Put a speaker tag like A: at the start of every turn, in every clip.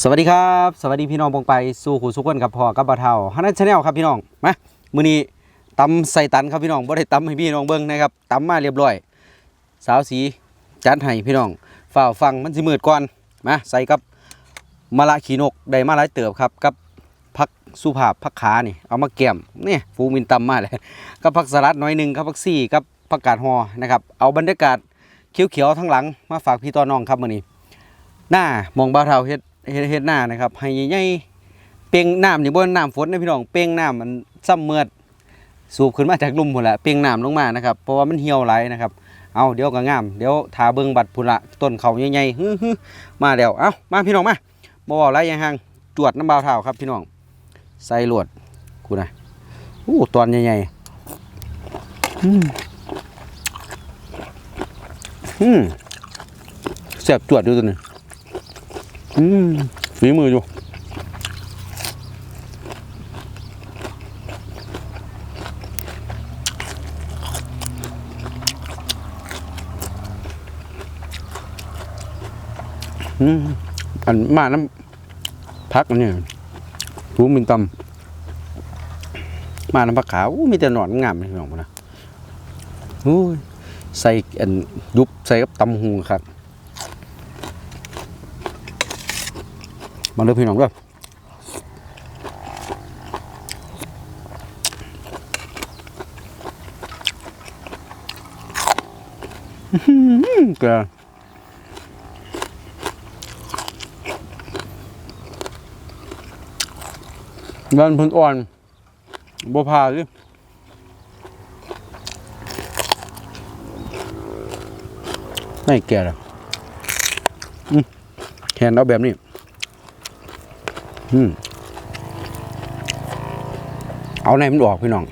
A: สวัสดีครับสวัสดีพี่น้องปงไปสู่ขู่สุกคนกับพ่อกับบ่าวเฒ่าฮันนันชาแนลครับพี่น้องมามื้อนี้ตำใส่ตันครับพี่น้องบ่ได้ตำให้พี่น้องเบิ่งนะครับตำมาเรียบร้อย สาวสีจัดให้พี่น้องฝ่าฟังมันสิมืดก่อนมาใส่กับมะละขีนกได้มาหลายเติบครับกับผักสุภาพผักขานี่เอามาแกมนี่ฟูมินตำมาเลยกับผักสลัดน้อยหนึงกับผักซี่กับผักกาดฮอนะครับเอาบรรยากาศเขียวๆทั้งหลังมาฝากพี่ต่อน้องครับมื้อนี้หน้ามองบ่าวเฒ่าเฮ็ด เฮ็ดเฮ็ดหน้านะครับให้ใหญ่ๆเป่งน้ำนี่บ่น้ำฝนนะพี่น้องเป่งน้ำมันซ้ำเมือดสูบขึ้นมาจากลุ่มพุ่นละเป่งน้ำลงมานะครับเพราะว่ามันเหี่ยวไหลนะครับเอาเดี๋ยวก็งามเดี๋ยวทาเบิ่งบัดพุ่นละต้นเขาใหญ่ๆฮึมาแล้วเอ้ามาพี่น้องมาบ่เว้าไรยังห่างจวดน้ำบ่าวเฒ่าครับพี่น้องใส่ลวดกูนะโอ้ตอนใหญ่ๆอืมอืมแซ่บจวดอยู่ตัวนี้ อืมฝีมืออยู่อันมาน้ำพักอันนี้หูมินตำมาน้ำผักขาวมีแต่หนอนงามเลยน้องนนะโอ้ยใส่อันยุบใส่กับตำหูครับ มาเด้อพี่น้องเด้ออื้อหือเกลือบ้านพิ่นอ่อนบ่พาดิไม่แก่ล้วอืมแขนเอาแบบนี้ เอาในมันออกพี่น้อง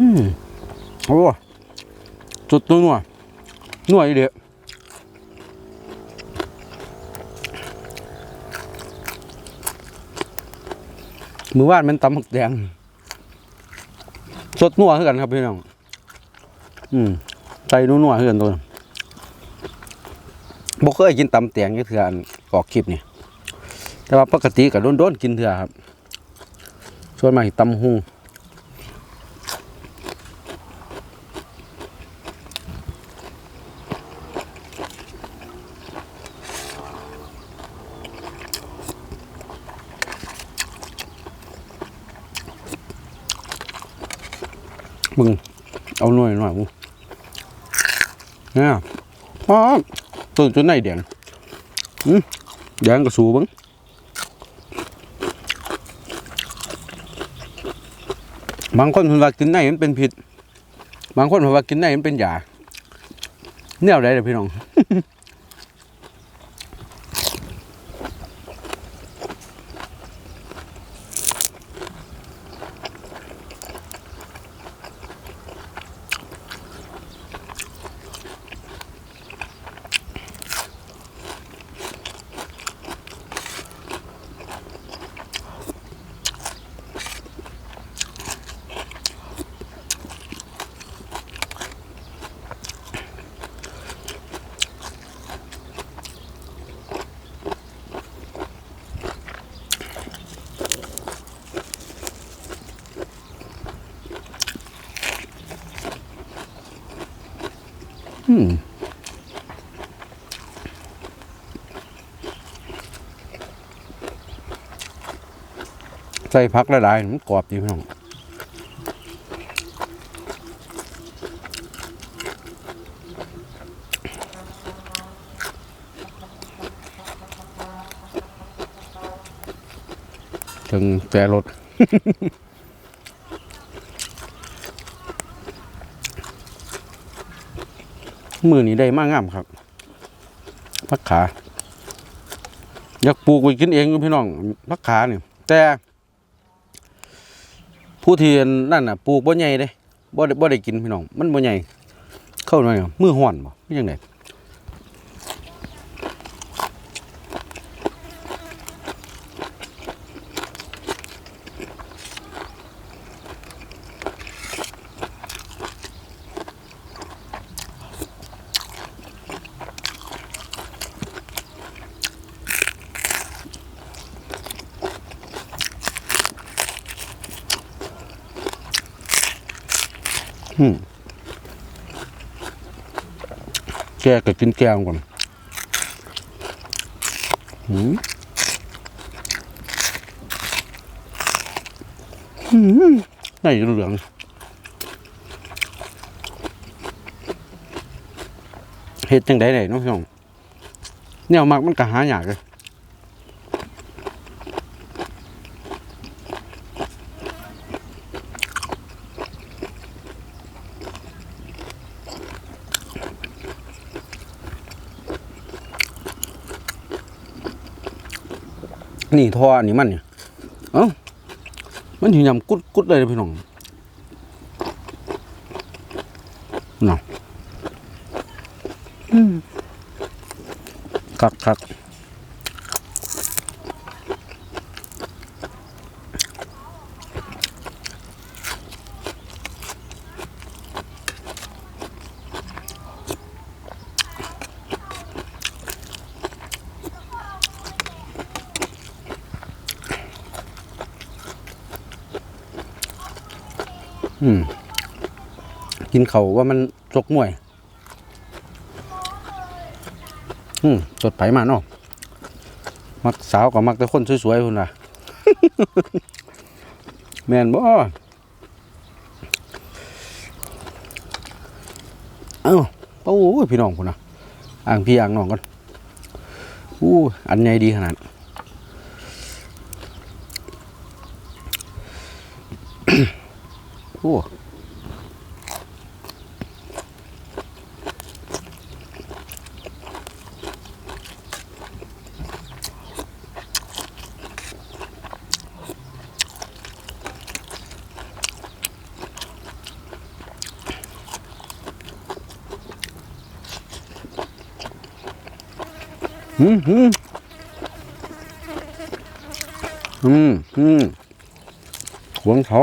A: อืมโอ้ จุดตัวนัวนัวอีเดียมือว่านมันตำหมึกแดงสดนัวคือกันครับพี่น้อง อืมใส่นัวๆคือกันตัวบ่เคยกินตำแตงยี่เถื่อนออกคลิปนี่แต่ว่าปกติก็โดนๆกินเถื่อครับส่วนมาตำหุ งมึงเอาหน่อยหน่อยมึงเนี่ยอ๋อตื่นจนไหนแดงอืมแดงก็สูบังบางคนเพิ่นว่ากินไหนมันเป็นผิด บางคนเพิ่นว่ากินไหนมันเป็นยาเนี่ยอะไรเด้อพี่น้อง มใส่พักหลายมันกรอบดีพี่น้องถึงแต่รถ มือนี้ได้มากงามครับพักขา อยากปลูกไว้กินเองอยู่พี่น้องพักขาเนี่ยแต่ผู้ที่นั่นน่ะปลูกบ่ใหญ่เด้บ่ได้บ่ได้กินพี่น้อง มันบ่ใหญ่เข้าหน่อยอมือห่อนบ่เป็นจังไง แกก็กินแก้วก่อนหืมหืมได้เหลืองเฮ็ดจังได๋ได้เน้องพี่น้องแนวมักมันก็หายากเลย นี่ทออันนี้มันเนี่ยเอ้ามันหิวยำกุดกุดเลยนะพี่น้องน่ะอืมคักคัก กินเขาว่ามันจกมวย อืมจดไผมาเนาะมักสาวกับมักแต่คนสวยๆพุ่นล่ะ แม่นบ่เอ้าโอ้ยพี่น้องพุ่นน่ะอ่างพี่อ่างน้องกันอู้อันใหญ่ดีขนาดโอ้ อืมอืมอืมอืมหวงเขา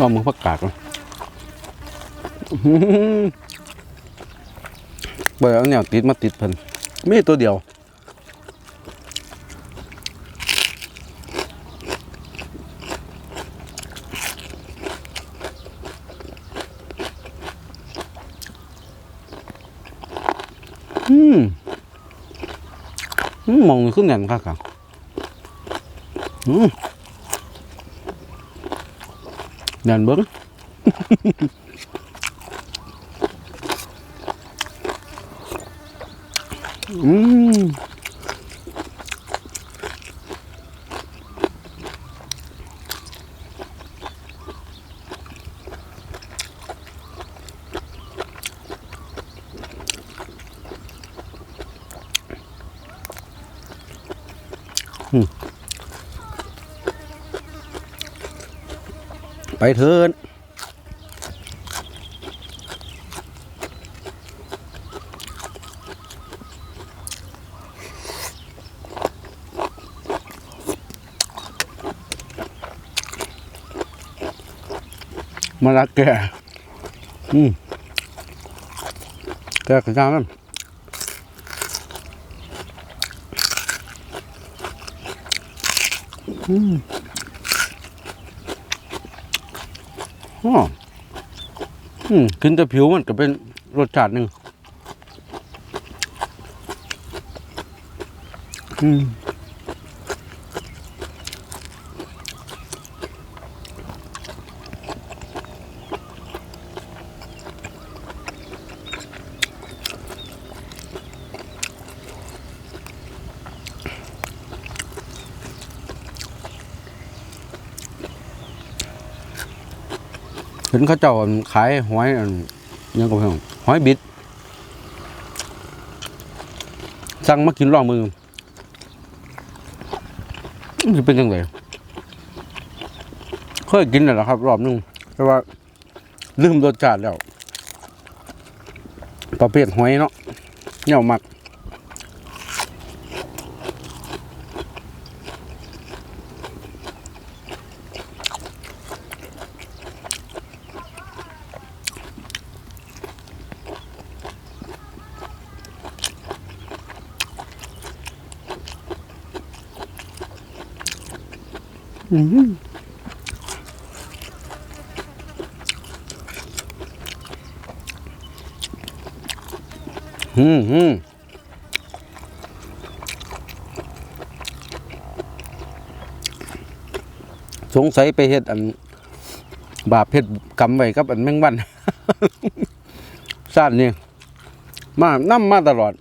A: ลองมือพักกาดก่อนอื้อหือเบอร์เอาแนวติดมาติดเพิ่นมีตัวเดียวอืมมองขึ้นแน่นครับครับอืม แน่นเบิ้ง อืมอืม ไปเถินมาละแกอืมแกกระจางนั่นอืม อ๋ออืมกินแต่ผิวมันก็เป็นรสชาติหนึ่งอืม เห็นเขาเจ้าขายหอยยังก็เพิ่นหอยบิด สั่งมากินลองมือมันจะเป็นยังไงเคยกินแล้วครับ รอบนึงแต่ว่าลืมรสชาติแล้วประเภทหอยเนาะเนี่ยมัก อืมอืมสงสัยไปเฮ็ดอัน บาปเฮ็ดกรรมไว้กับอันแมงวันชาตินี้มานํมาตลอด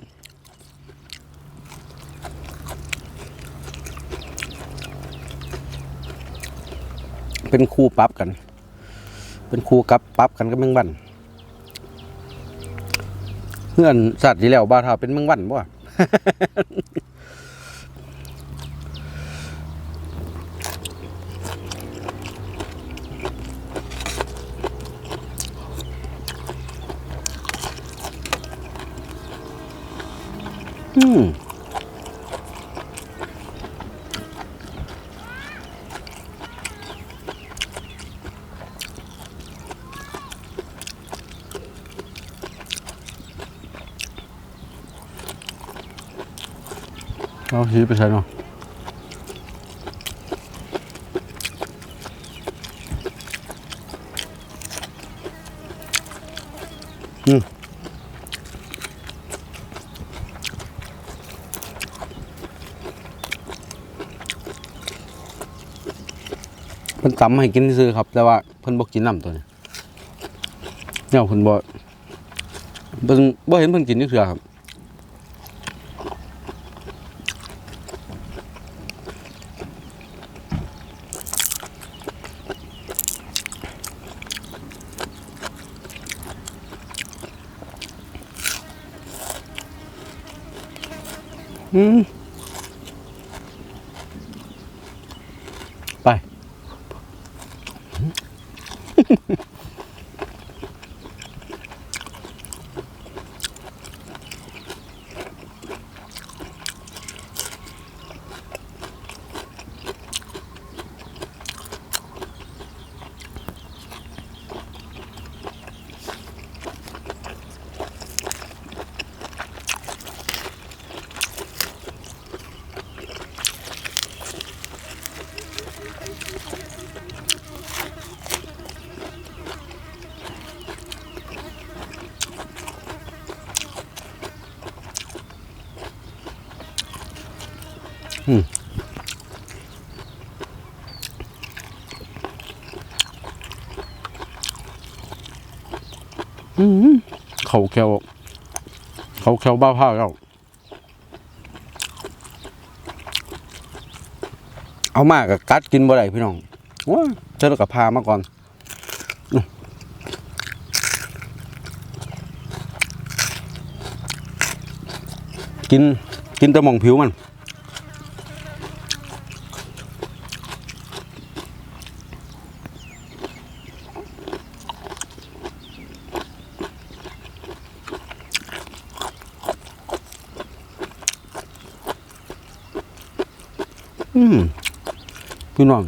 A: เป็นคู่ปรับกัน เป็นคู่กับปรับกันกับแมงวันเพื่อนสัตว์ที่แล้วบ้าท่าเป็นแมงวันบ่วะอืม เอาสีไปใส่เนาะอืมเพิ่นตำให้กินซื้อครับ แต่ว่าเพิ่นบ่กินน้ำตัวนี้เนี่ยเพิ่นบ่เพิ่นบ่เห็นเพิ่นกินนี่คือครับ อืมไป อืม เขาแควเขาแควบ้าผ้าแล้าเอามากกับกัดกินบ่ได้พี่น้องว้าเจอกับพามาก่อนกินกินแต่มองผิวมัน อืม พี่น้อง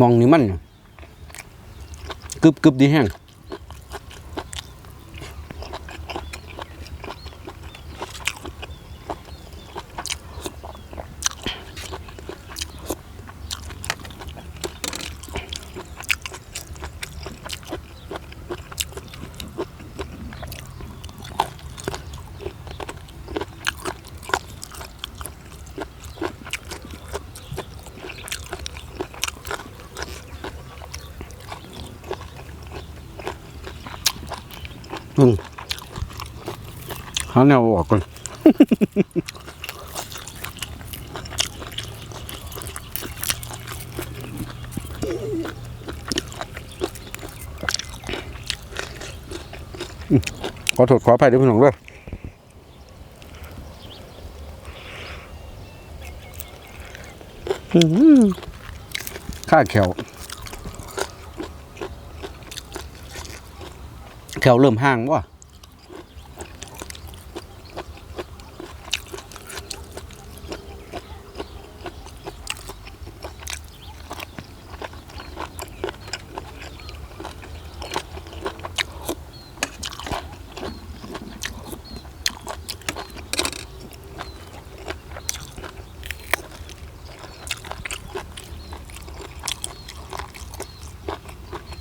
A: มองนี่มันกึบกึบดีแห้ง แนี่ยออกก่อนขอถทษขออภัยด้วยพี่น้องด้วยข้าแขวแขวเริ่มห่างวะ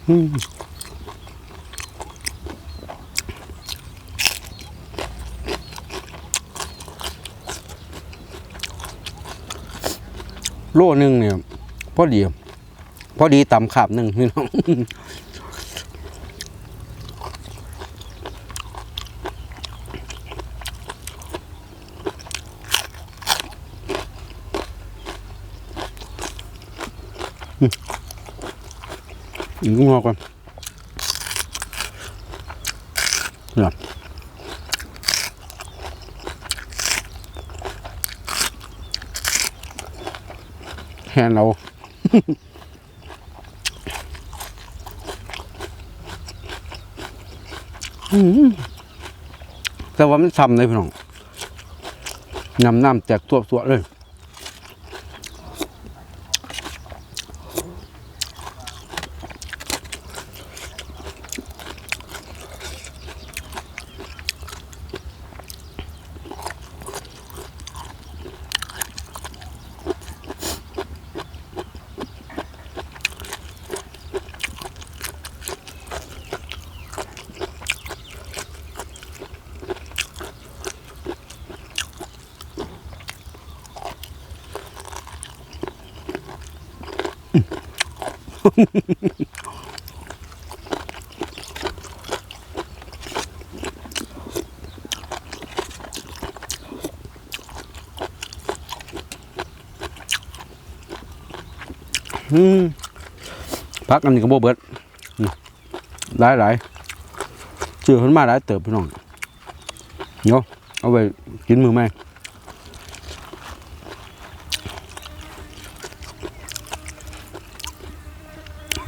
A: โลหนึ่งเนี่ย พอดี พอดีตำขาบหนึ่งพี่น้อง อีกงอกก่อนเนี่ยแฮนเราแต่ว่ามันซ้ำเลยพี่น้องน้ำน้ำแตกตัวตัวเลย พักอันนี้ก็บ่เบิดหลายหลายๆซื้อขึ้นมาหลายเติบพี่น้องเนาะเอาไปกินมือแม่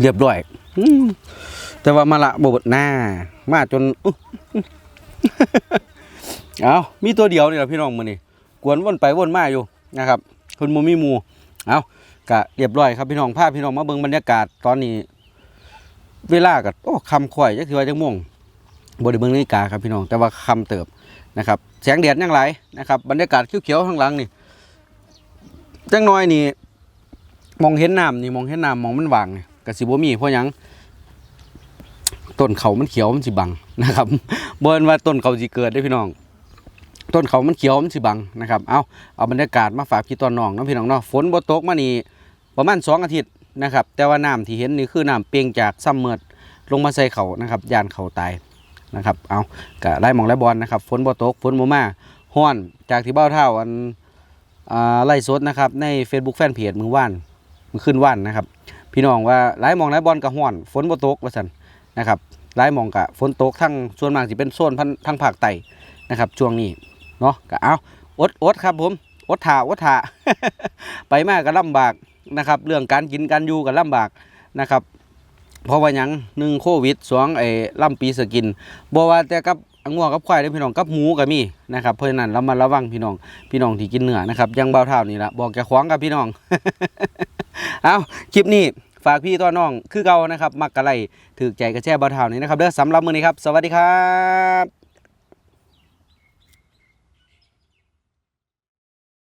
A: เรียบร้อยแต่ว่ามาละบ่เบิดหน้า มาจนเอามีตัวเดียวนี่แหละพี่น้องมือนี้กวนวนไปวนมาอยู่นะครับคนบ่มีมูเอากะเรียบร้อยครับพี่น้องพาพพี่น้องมาเบิ่งบรรยากาศตอนนี้ เวลาก็โอ้คำข่อยจักสิว่าจังม่วงบ่ได้เบิ่งนาฬิกาครับพี่น้องแต่ว่าคำเติบนะครับแสงแดดยังไหลนะครับ บรรยากาศเขียวๆข้างหลังนี่จังน้อยนี่มองเห็นน้ำนี่มองเห็นน้ำมองมันว่างนี่ย กสิบ่มีเพราะยังต้นเขามันเขียวมันสิบังนะครับบ่นว่าต้นเขาสิเกิดได้พี่น้อง ต้นเขามันเขียวมันสิบังนะครับเอาเอาบรรยากาศมาฝากพี่ตอนน้องเนาะพี่น้องเนาะฝนบ่ตกมานี่ประมาณสองอาทิตย์นะครับ แต่ว่าน้ำที่เห็นนี่คือน้ำเปียงจากซ้ำเมือดลงมาใส่เขานะครับยานเขาตายนะครับเอากะไล่มองไล่บอลนะครับฝนบ่ตกฝนบ่มาฮ้อนจากที่เบ้าเท่าอันไล่สดนะครับใน Facebook Fanpage มือว่านมือขึ้นว่านนะครับ พี่น้องว่าไล่หมองไล่บอลก็ฮ้อนฝนบ่ตกว่าซั่นนะครับไล่หมองกะฝนตกทั้งส่วนมากสิเป็นโซนพันทั้งภาคใต้นะครับช่วงนี้เนาะก็เอาอดอดครับผมอดถ่าอดถ่าไปมากก็ลำบากนะครับ เรื่องการกินการอยู่ก็ลำบากนะครับเพราะว่าหยังหนึ่งโควิดสองไอ้ล่ำปีสกินบ่ว่าแต่กับ งัวกับควายได้พี่น้องกับหมูก็มีนะครับเพราะฉะนั้นเรามาระวังพี่น้องพี่น้องที่กินเนื้อนะครับยังเบาเท่านี่ละบอกแกขวางกับพี่น้องเอาคลิปนี้ฝากพี่ต้อน้องคือเก่านะครับมักกะไลถือใจกระแช่เบาเท่านี้นะครับเด้อสำหรับมือนี้ครับ สวัสดีครับ